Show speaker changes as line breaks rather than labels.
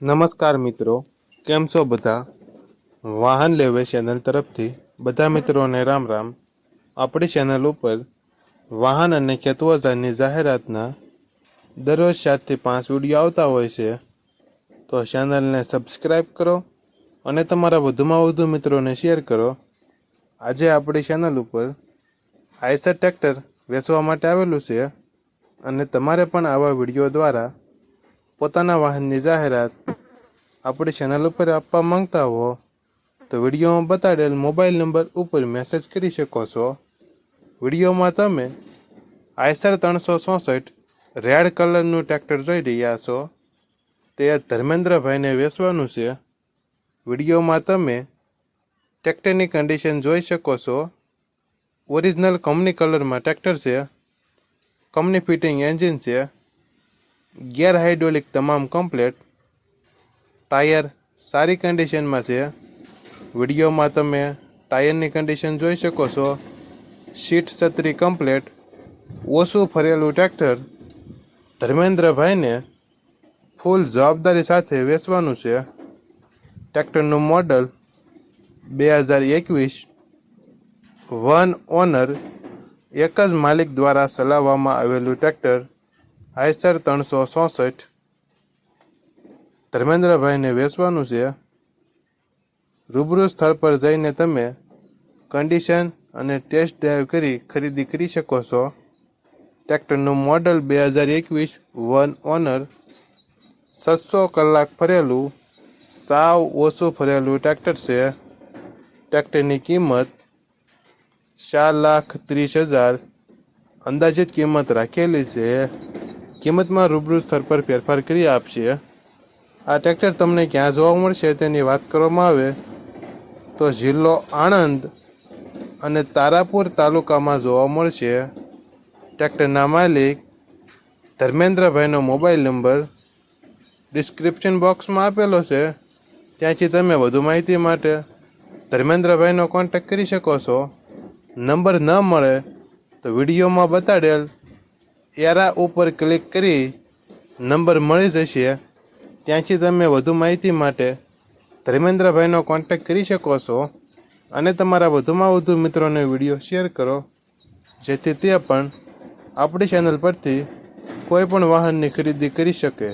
નમસ્કાર મિત્રો, કેમ છો બધા? વાહન લેવે ચેનલ તરફથી બધા મિત્રોને રામ રામ. આપણી ચેનલ ઉપર વાહન અને ખેતવજારની જાહેરાતના દરરોજ ચારથી પાંચ વીડિયો આવતા હોય છે, તો ચેનલને સબસ્ક્રાઈબ કરો અને તમારા વધુમાં વધુ મિત્રોને શેર કરો. આજે આપણી ચેનલ ઉપર આઈસર ટ્રેક્ટર વેચવા માટે આવેલું છે અને તમારે પણ આવા વીડિયો દ્વારા પોતાના વાહનની જાહેરાત આપણી ચેનલ ઉપર આપવા માંગતા હો, તો વિડીયોમાં બતાડેલ મોબાઈલ નંબર ઉપર મેસેજ કરી શકો છો. વિડીયોમાં તમે આઈસર ત્રણસો ચોસઠ રેડ કલરનું ટ્રેક્ટર જોઈ રહ્યા છો. તે ધર્મેન્દ્રભાઈને વેચવાનું છે. વિડીયોમાં તમે ટ્રેક્ટરની કન્ડિશન જોઈ શકો છો. ઓરિજિનલ કંપની કલરમાં ટ્રેક્ટર છે. કંપની ફિટિંગ એન્જિન છે. ગેર હાઇડ્રોલિક તમામ કમ્પ્લેટ ટાયર સારી કન્ડિશનમાં છે. વિડીયોમાં તમે ટાયરની કન્ડિશન જોઈ શકો છો. સીટ છત્રી કમ્પ્લેટ ઓછું ફરેલું ટ્રેક્ટર ધર્મેન્દ્રભાઈને ફૂલ જવાબદારી સાથે વેચવાનું છે. ટ્રેક્ટરનું મોડલ બે હજાર એકવીસ. વન ઓનર એક જ માલિક દ્વારા ચલાવવામાં આવેલું ટ્રેક્ટર આઈસર ત્રણસો ચોસઠ. ધર્મેન્દ્રભાઈને વેચવાનું છે. રૂબરૂ સ્થળ પર જઈને તમે કન્ડિશન અને ટેસ્ટ ડ્રાઈવ કરી ખરીદી કરી શકો છો. ટ્રેક્ટરનું મોડલ બે હજાર એકવીસ વન ઓનર છસો કલાક ફરેલું, સાવ ઓછું ફરેલું ટ્રેક્ટર છે. ટ્રેક્ટરની કિંમત ચાર લાખ ત્રીસ હજાર અંદાજિત કિંમત રાખેલી છે. કિંમતમાં રૂબરૂ સ્તર પર ફેરફાર કરી આપશે. આ ટ્રેક્ટર તમને ક્યાં જોવા મળશે તેની વાત કરવામાં આવે તો જિલ્લો આણંદ અને તારાપુર તાલુકામાં જોવા મળશે. ટ્રેક્ટરના માલિક ધર્મેન્દ્રભાઈનો મોબાઈલ નંબર ડિસ્ક્રિપ્શન બોક્સમાં આપેલો છે. ત્યાંથી તમે વધુ માહિતી માટે ધર્મેન્દ્રભાઈનો કોન્ટેક્ટ કરી શકો છો. નંબર ન મળે તો વિડીયોમાં બતાડેલ એરા ઉપર ક્લિક કરી નંબર મળી જશે. ત્યાંથી તમે વધુ માહિતી માટે ધર્મેન્દ્રભાઈનો કોન્ટેક્ટ કરી શકો છો અને તમારા વધુમાં વધુ મિત્રોને વીડિયો શેર કરો, જેથી તે પણ આપણી ચેનલ પરથી કોઈ પણ વાહનની ખરીદી કરી શકે.